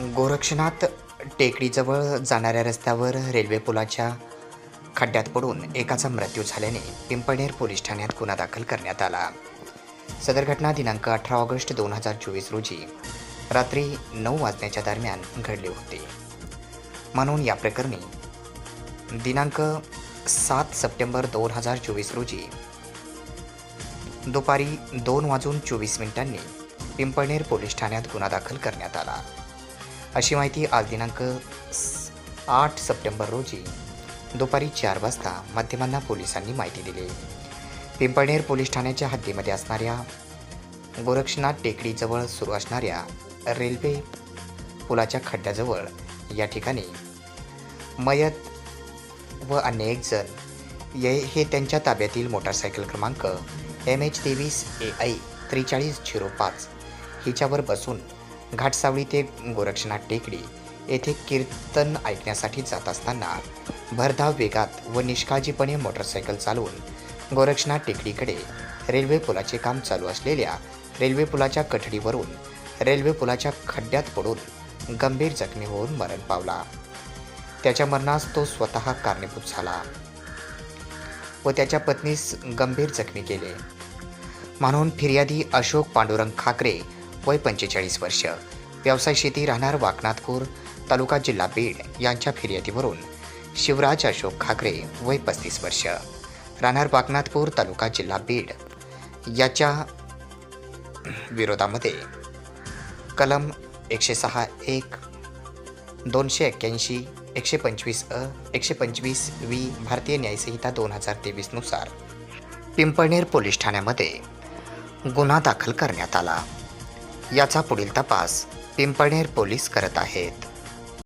गोरक्षनाथ टेकडीजवळ जाणाऱ्या रस्त्यावर रेल्वे पुलाच्या खड्ड्यात पडून एकाचा मृत्यू झाल्याने पिंपळनेर पोलीस ठाण्यात गुन्हा दाखल करण्यात आला. सदर घटना दिनांक अठरा ऑगस्ट दोन हजार चोवीस रोजी रात्री नऊ वाजण्याच्या दरम्यान घडली होती. म्हणून या प्रकरणी दिनांक सात सप्टेंबर दोन हजार चोवीस रोजी दुपारी दोन वाजून चोवीस मिनिटांनी पिंपळनेर पोलीस ठाण्यात गुन्हा दाखल करण्यात आला. अशी माहिती आज दिनांक आठ सप्टेंबर रोजी दुपारी चार वाजता माध्यमांना पोलिसांनी माहिती दिली. पिंपळनेर पोलीस ठाण्याच्या हद्दीमध्ये असणाऱ्या गोरक्षनाथ टेकडीजवळ सुरू असणाऱ्या रेल्वे पुलाच्या खड्ड्याजवळ या ठिकाणी मयत व अन्य एक जण ये हे त्यांच्या ताब्यातील मोटारसायकल क्रमांक एम एच तेवीस ए आय त्रेचाळीस झिरो पाच हिच्यावर बसून घाटसावळी ते गोरक्षनाथ टेकडी येथे कीर्तन ऐकण्यासाठी जात असताना भरधाव वेगात व निष्काळजीपणे मोटरसायकल चालवून गोरक्षनाथ टेकडीकडे रेल्वे पुलाचे काम चालू असलेल्या रेल्वे पुलाच्या कठडीवरून रेल्वे पुलाच्या खड्ड्यात पडून गंभीर जखमी होऊन मरण पावला. त्याच्या मरणास तो स्वतः कारणीभूत झाला व त्याच्या पत्नीस गंभीर जखमी केले. म्हणून फिर्यादी अशोक पांडुरंग खाकरे वय पंचेचाळीस वर्ष. व्यवसाय शेती राहणार वाकनाथपूर तालुका जिल्हा बीड यांच्या फिर्यादीवरून. शिवराज अशोक खाकरे वय पस्तीस वर्ष. राहणार वाकनाथपूर तालुका जिल्हा बीड. याच्या विरोधामध्ये कलम एकशे सहा एक दोनशे एक्क्याऐंशी एकशे पंचवीस अ एकशे पंचवीस वी भारतीय न्यायसंहिता दोन हजार तेवीसनुसार पिंपळनेर पोलीस ठाण्यामध्ये गुन्हा दाखल करण्यात आला. याचा पुढील तपास पिंपळनेर पोलीस करत आहेत.